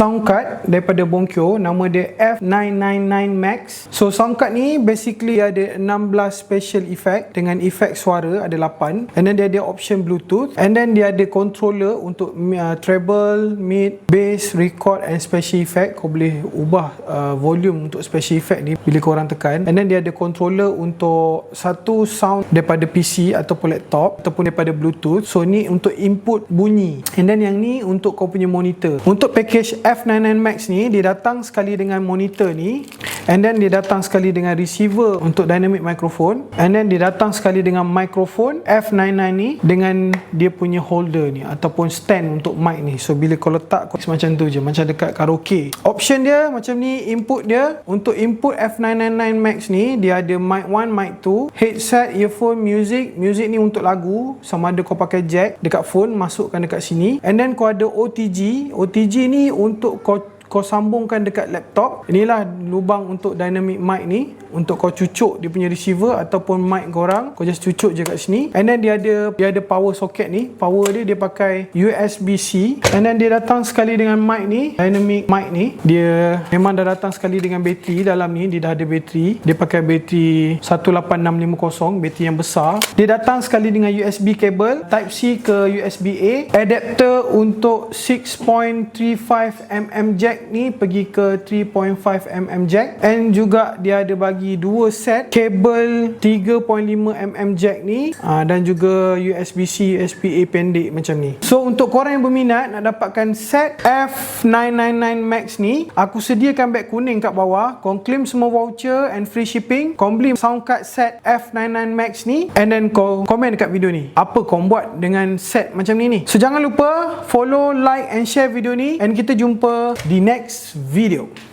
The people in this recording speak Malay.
sound card daripada Bonkyo nama dia F999 Max. So sound card ni basically ada 16 special effect dengan efek suara ada 8 and then dia ada option bluetooth. And then dia ada controller untuk uh, treble mid bass record and special effect. Kau boleh ubah uh, volume untuk special effect ni bila korang tekan. And then dia ada controller untuk satu sound daripada PC ataupun laptop ataupun daripada bluetooth. So ni untuk input bunyi. And then yang ni untuk kau punya monitor. Untuk package F99 Max ni dia datang sekali dengan monitor ni and then dia datang sekali dengan receiver untuk dynamic microphone and then dia datang sekali dengan microphone F99 ni dengan dia punya holder ni ataupun stand untuk mic ni. So bila kau letak kau macam tu je macam dekat karaoke. Option dia macam ni input dia untuk input F999 Max ni dia ada mic 1 mic 2 headset earphone music music ni untuk lagu sama ada kau pakai jack dekat phone masukkan dekat sini and then kau ada OTG OTG ni untuk kau kau sambungkan dekat laptop inilah lubang untuk dynamic mic ni untuk kau cucuk dia punya receiver ataupun mic korang kau just cucuk je kat sini. And then dia ada dia ada power socket ni power dia dia pakai USB-C and then dia datang sekali dengan mic ni dynamic mic ni dia memang dah datang sekali dengan bateri dalam ni dia dah ada bateri. Dia pakai bateri 18650 bateri yang besar. Dia datang sekali dengan USB cable type C ke USB A adapter untuk 6.35 mm jack ni pergi ke 3.5 mm jack. And juga dia ada bagi dua set kabel 3.5 mm jack ni aa, dan juga USB-C USB-A pendek macam ni. So untuk korang yang berminat nak dapatkan set F999 Max ni aku sediakan beg kuning kat bawah kau claim semua voucher and free shipping kau beli sound card set F99 Max ni and then kau komen dekat video ni apa kau buat dengan set macam ni ni. So jangan lupa follow like and share video ni and kita jumpa di next video